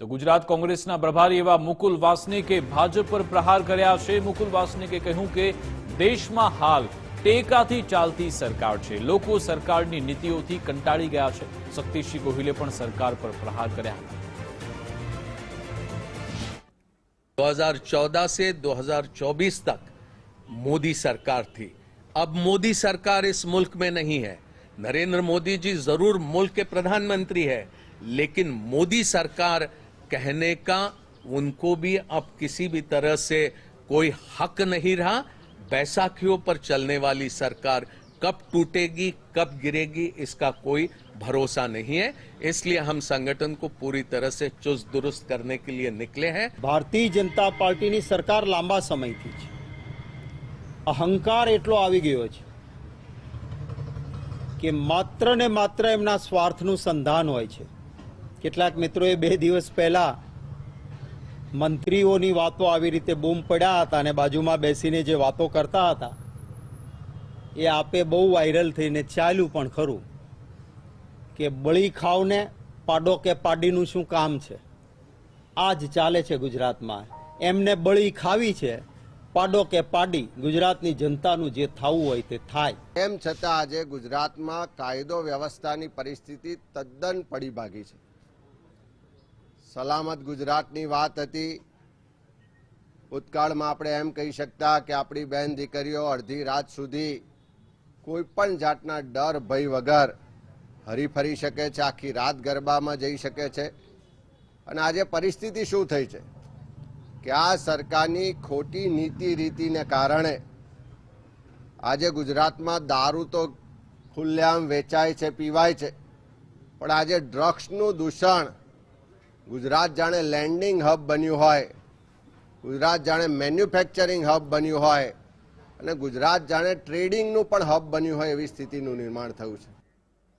તો ગુજરાત કોંગ્રેસના પ્રભારી એવા મુકુલ વાસનિકે ભાજપ પર પ્રહાર કર્યા છે મુકુલ વાસનિકે કહ્યું કે દેશમાં હાલ ટેકાથી ચાલતી સરકાર છે લોકો સરકારની નીતિઓથી કંટાળી ગયા છે શક્તિસિંહ ગોહિલે પણ સરકાર પર પ્રહાર કર્યા હતા 2014 से 2024 तक मोदी सरकार थी अब मोदी सरकार इस मुल्क में नहीं है नरेंद्र मोदी जी जरूर मुल्क के प्रधानमंत्री है लेकिन मोदी सरकार कहने का उनको भी अब किसी भी तरह से कोई हक नहीं रहा बैसाखियों पर चलने वाली सरकार कब टूटेगी कब गिरेगी इसका कोई भरोसा नहीं है इसलिए हम संगठन को पूरी तरह से चुस्त दुरुस्त करने के लिए निकले हैं ભારતીય જનતા પાર્ટીની સરકાર લાંબા સમયથી છે અહંકાર એટલો આવી ગયો છે કે માત્ર ને માત્ર એમના સ્વાર્થનું સંધાન હોય છે કેટલાક મિત્રોએ બે દિવસ પહેલા મંત્રીઓની વાતો આવી રીતે બૂમ પડ્યા હતા અને બાજુમાં બેસીને જે વાતો કરતા હતા, એ આપે બહુ વાયરલ થઈને ચાલ્યું પણ ખરું કે બળી ખાવને પાડો કે પાડીનું શું કામ છે? આ જ ચાલે છે ગુજરાતમાં. એમને બળી ખાવી છે, પાડો કે પાડી ગુજરાતની જનતાનું જે થવું હોય તે થાય. એમ છતાં આજે ગુજરાતમાં કાયદો વ્યવસ્થાની પરિસ્થિતિ તદ્દન પડી ભાગી છે. સલામત ગુજરાતની વાત હતી. ભૂતકાળમાં આપણે એમ કહી શકતા કે આપણી બહેન દીકરીઓ અડધી રાત સુધી કોઈ પણ જાતના ડર, ભય વગર હરીફરી શકે છે, આખી રાત ગરબામાં જઈ શકે છે. અને આજે પરિસ્થિતિ શું થઈ છે? કે આ સરકારની ખોટી નીતિ રીતિને કારણે આજે ગુજરાતમાં દારૂ તો ખુલ્લેઆમ વેચાય છે, પીવાય છે, પણ આજે ડ્રગ્સનું દૂષણ ગુજરાત જાણે લેન્ડિંગ હબ બન્યું હોય, ગુજરાત જાણે મેન્યુફેક્ચરિંગ હબ બન્યું હોય અને ગુજરાત જાણે ટ્રેડિંગનું પણ હબ બન્યું હોય એવી સ્થિતિનું નિર્માણ થયું છે.